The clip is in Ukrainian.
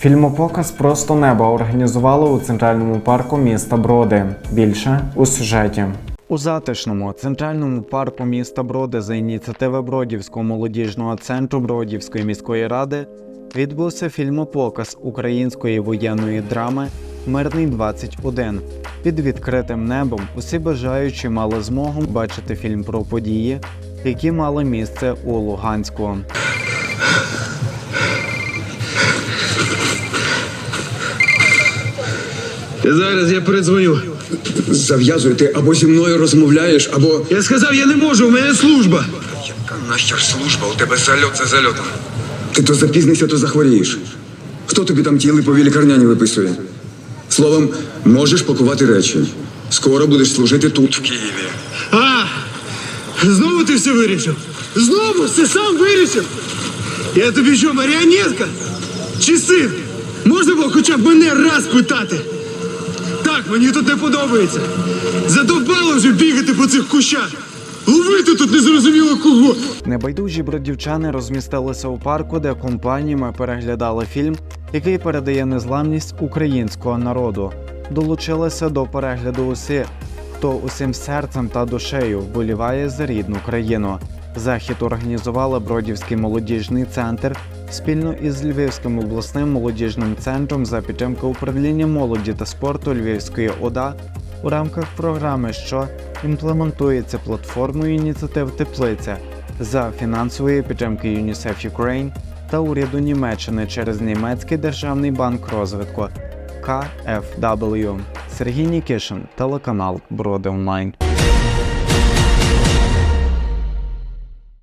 Фільмопоказ Просто небо організували у центральному парку міста Броди. Більше у сюжеті. У затишному центральному парку міста Броди за ініціативи Бродівського молодіжного центру Бродівської міської ради відбувся фільмопоказ української воєнної драми Мирний 21 Під відкритим небом усі бажаючі мали змогу бачити фільм про події, які мали місце у Луганську. Зараз я передзвоню. Зав'язуй ти або зі мною розмовляєш, або. Я сказав, я не можу, у мене служба. Яка нахер служба? У тебе зальот за зальотом. Ти то запізнишся, то захворієш. Хто тобі там ті липові лікарняні виписує? Словом, можеш пакувати речі. Скоро будеш служити тут, в Києві. А! Знову ти все вирішив? Знову все сам вирішив? Я тобі що, маріонетка? Чи син? Можна було хоча б мене раз питати? Так, мені тут не подобається. Задовбало вже бігати по цих кущах. Ловити тут незрозуміло кого. Небайдужі бродівчани розмістилися у парку, де компаніями переглядали фільм, який передає незламність українського народу. Долучилися до перегляду усі, хто усім серцем та душею вболіває за рідну країну. Захід організували Бродівський молодіжний центр спільно із Львівським обласним молодіжним центром за підтримки управління молоді та спорту Львівської ОДА у рамках програми, що імплементується платформою ініціатив Теплиця за фінансової підтримки UNICEF Ukraine та уряду Німеччини через Німецький державний банк розвитку КФW. Сергій Нікішин, телеканал Броди Онлайн.